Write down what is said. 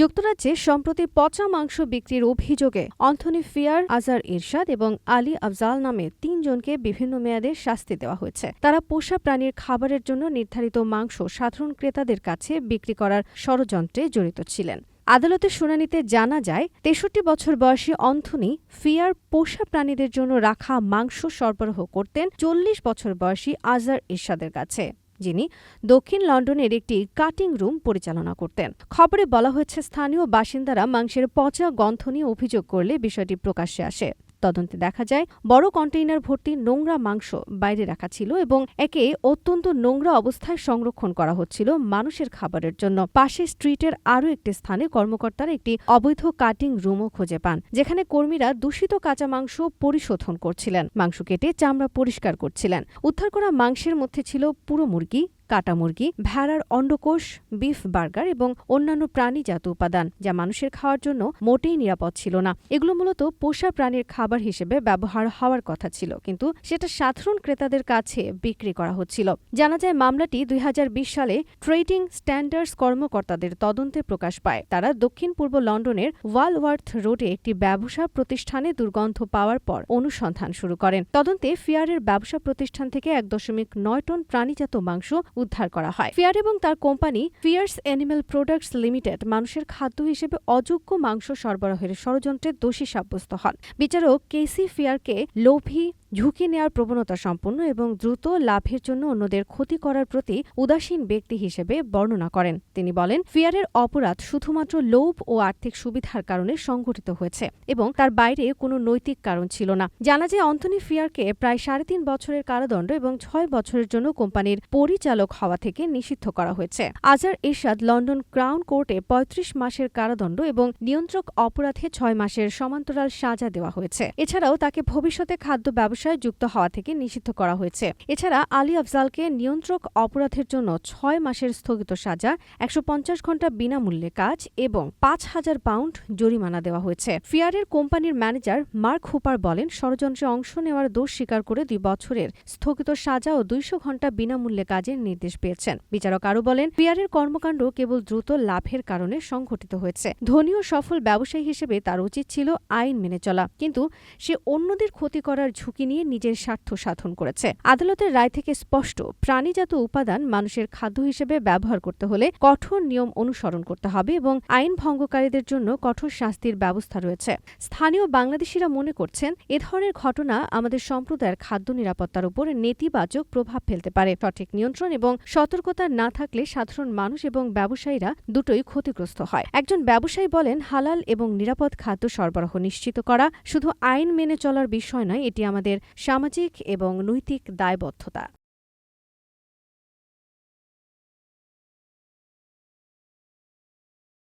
যুক্তরাজ্যে সম্প্রতি পচা মাংস বিক্রির অভিযোগে অন্থনি ফিয়ার আজার ইরশাদ এবং আলী আফজাল নামে তিনজনকে বিভিন্ন মেয়াদে শাস্তি দেওয়া হয়েছে। তারা পোষা প্রাণীর খাবারের জন্য নির্ধারিত মাংস সাধারণ ক্রেতাদের কাছে বিক্রি করার ষড়যন্ত্রে জড়িত ছিলেন। আদালতের শুনানিতে জানা যায়, তেষট্টি বছর বয়সী অন্থনি ফিয়ার পোষা প্রাণীদের জন্য রাখা মাংস সরবরাহ করতেন চল্লিশ বছর বয়সী আজার ইরশাদের কাছে। যিনি দক্ষিণ লন্ডনের একটি কাটিং রুম পরিচালনা করতেন। খবরে বলা হয়েছে, স্থানীয় বাসিন্দারা মাংসের পচা গন্ধ নিয়ে অভিযোগ করলে বিষয়টি প্রকাশ্যে আসে। তদন্তে দেখা যায়, বড় কন্টেইনার ভর্তি নোংরা মাংস বাইরে রাখা ছিল এবং একে অত্যন্ত নোংরা অবস্থায় সংরক্ষণ করা হচ্ছিল মানুষের খাবারের জন্য। পাশে স্ট্রিটের আরও একটি স্থানে কর্মকর্তারা একটি অবৈধ কাটিং রুমও খুঁজে পান, যেখানে কর্মীরা দূষিত কাঁচা মাংস পরিশোধন করছিলেন। মাংস কেটে চামড়া পরিষ্কার করছিলেন। উদ্ধার করা মাংসের মধ্যে ছিল পুরো মুরগি কাটা মুরগি, ভেড়ার অন্ডকোষ, বিফ বার্গার এবং অন্যান্য প্রাণীজাত উপাদান যা মানুষের খাওয়ার জন্য মোটেই নিরাপদ ছিল না। এগুলো মূলত পোষা প্রাণীর খাবার হিসেবে ব্যবহার হওয়ার কথা ছিল, কিন্তু সেটা সাধারণ ক্রেতাদের কাছে বিক্রি করা হচ্ছিল। জানা যায় মামলাটি দুই হাজার বিশ সালে ট্রেডিং স্ট্যান্ডার্ডস কর্মকর্তাদের তদন্তে প্রকাশ পায়। তারা দক্ষিণ পূর্ব লন্ডনের ওয়ালওয়ার্থ রোডে একটি ব্যবসা প্রতিষ্ঠানে দুর্গন্ধ পাওয়ার পর অনুসন্ধান শুরু করেন। তদন্তে ফিয়ারের ব্যবসা প্রতিষ্ঠান থেকে এক দশমিক নয় টন প্রাণীজাত মাংস উদ্ধার করা হয়। ফিয়ার এবং তার কোম্পানি ফিয়ার্স অ্যানিমেল প্রোডাক্টস লিমিটেড মানুষের খাদ্য হিসেবে অযোগ্য মাংস সরবরাহের ষড়যন্ত্রে দোষী সাব্যস্ত হন। বিচারক কেসি ফিয়ারকে লোভী ঝুঁকি নেওয়ার প্রবণতা সম্পন্ন এবং দ্রুত লাভের জন্য অন্যদের ক্ষতি করার প্রতি উদাসীন ব্যক্তি হিসেবে বর্ণনা করেন। তিনি বলেন, ফিয়ারের অপরাধ শুধুমাত্র লোভ ও আর্থিক সুবিধার কারণে সংঘটিত হয়েছে এবং তার বাইরে কোনো নৈতিক কারণ ছিল না। জানা যায় অন্থনি ফিয়ারকে প্রায় সাড়ে তিন বছরের কারাদণ্ড এবং ছয় বছরের জন্য কোম্পানির পরিচালক হওয়া থেকে নিষিদ্ধ করা হয়েছে। আজার এরশাদ লন্ডন ক্রাউন কোর্টে পঁয়ত্রিশ মাসের কারাদণ্ড এবং নিয়ন্ত্রক অপরাধে ছয় মাসের সমান্তরাল সাজা দেওয়া হয়েছে। এছাড়াও তাকে ভবিষ্যতে খাদ্য ব্যবসায় যুক্ত হওয়া থেকে নিষিদ্ধ করা হয়েছে। এছাড়া আলী আফজালকে নিয়ন্ত্রক অপরাধের জন্য ছয় মাসের স্থগিত সাজা, একশো ঘণ্টা বিনামূল্যে কাজ এবং পাঁচ হাজার পাউন্ড জরিমানা দেওয়া হয়েছে। ফিয়ারের কোম্পানির ম্যানেজার মার্ক হুপার বলেন, ষড়যন্ত্রে অংশ নেওয়ার দোষ স্বীকার করে দুই বছরের স্থগিত সাজা ও দুইশো ঘণ্টা বিনামূল্যে কাজের নির্দেশ পেয়েছেন। বিচারক আরও বলেন, ফিয়ারের কর্মকাণ্ড কেবল দ্রুত লাভের কারণে সংঘটিত হয়েছে। ধনী ও সফল ব্যবসায়ী হিসেবে তার উচিত ছিল আইন মেনে চলা। কিন্তু সে অন্যদের ক্ষতি করার ঝুঁকি নিয়ে নিজের স্বার্থ সাধন করেছে। আদালতের রায় থেকে স্পষ্ট, প্রাণীজাত উপাদান মানুষের খাদ্য হিসেবে ব্যবহার করতে হলে কঠোর নিয়ম অনুসরণ করতে হবে এবং আইন ভঙ্গকারীদের জন্য কঠোর শাস্তির ব্যবস্থা রয়েছে। স্থানীয় বাংলাদেশিরা মনে করছেন, এ ধরনের ঘটনা আমাদের সম্প্রদায়ের খাদ্য নিরাপত্তার উপর নেতিবাচক প্রভাব ফেলতে পারে। সঠিক নিয়ন্ত্রণ এবং সতর্কতা না থাকলে সাধারণ মানুষ এবং ব্যবসায়ীরা দুটোই ক্ষতিগ্রস্ত হয়। একজন ব্যবসায়ী বলেন, হালাল এবং নিরাপদ খাদ্য সরবরাহ নিশ্চিত করা শুধু আইন মেনে চলার বিষয় নয়, এটি আমাদের সামাজিক এবং নৈতিক দায়বদ্ধতা।